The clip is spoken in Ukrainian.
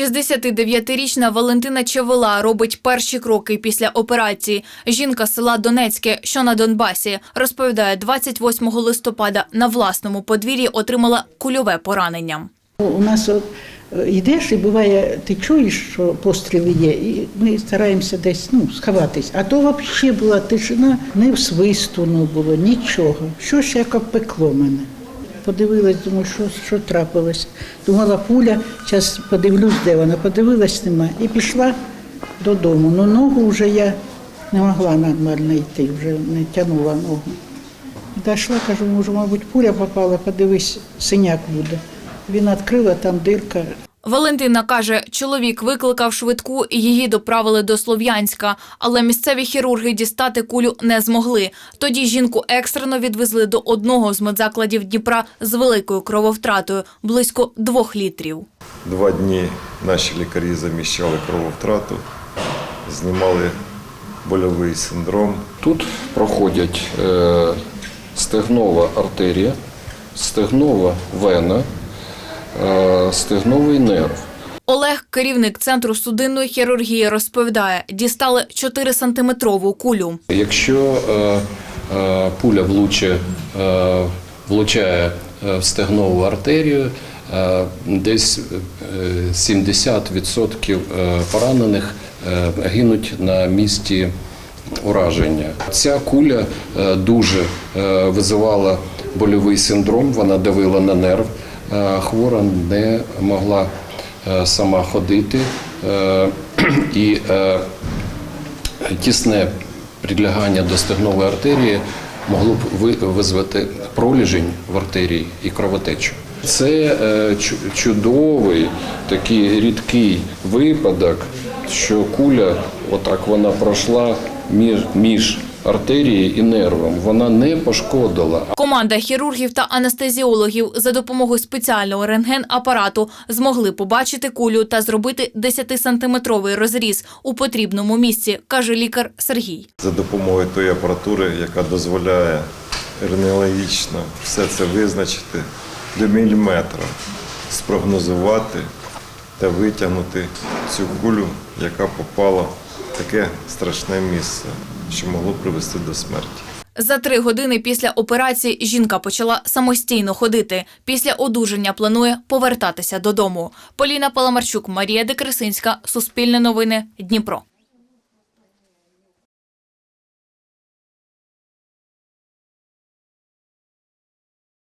69-річна Валентина Чевела робить перші кроки після операції. Жінка з села Донецьке, що на Донбасі, розповідає, 28 листопада на власному подвір'ї отримала кульове поранення. У нас от, е, йдеш і буває, ти чуєш, що постріли є, і ми стараємося десь ну, сховатись. А то взагалі була тишина, не свисту не було, нічого. Що ж як обпекло мене? Подивилась, думаю, що, що трапилось. Думала, пуля, зараз подивлюсь, де вона. Подивилась, нема. І пішла додому. Ну ногу вже я не могла нормально йти, вже не тягнула ногу. Дійшла, кажу, може, мабуть, пуля попала, подивись, синяк буде. Він відкрила там дирка. Валентина каже, чоловік викликав швидку і її доправили до Слов'янська, але місцеві хірурги дістати кулю не змогли. Тоді жінку екстрено відвезли до одного з медзакладів Дніпра з великою крововтратою – близько двох літрів. Два дні наші лікарі заміщали крововтрату, знімали больовий синдром. Тут проходять е, стегнова артерія, стегнова вена, стегновий нерв. Олег, керівник центру судинної хірургії, розповідає, дістали 4-сантиметрову кулю. Якщо е, е, пуля влуче, е, влучає е, в стегнову артерію, е, десь е, 70% е, поранених е, гинуть на місці ураження. Ця куля е, дуже е, визивала больовий синдром, вона давила на нерв. Е, Хвора не могла е, сама ходити. е, І тісне прилягання до стегнової артерії могло б ви- визвати проліжень в артерії і кровотечу. Це чудовий такий рідкий випадок, що куля, отак вона пройшла між, між артерією і нервом. Вона не пошкодила, Команда хірургів та анестезіологів за допомогою спеціального рентген-апарату змогли побачити кулю та зробити 10-сантиметровий розріз у потрібному місці, каже лікар Сергій. За допомогою тої апаратури, яка дозволяє рентгенологічно все це визначити до міліметра, спрогнозувати та витягнути цю кулю, яка попала в таке страшне місце, що могло привести до смерті. За три години після операції жінка почала самостійно ходити. Після одужання планує повертатися додому. Поліна Паламарчук, Марія Декресинська, Суспільне новини, Дніпро.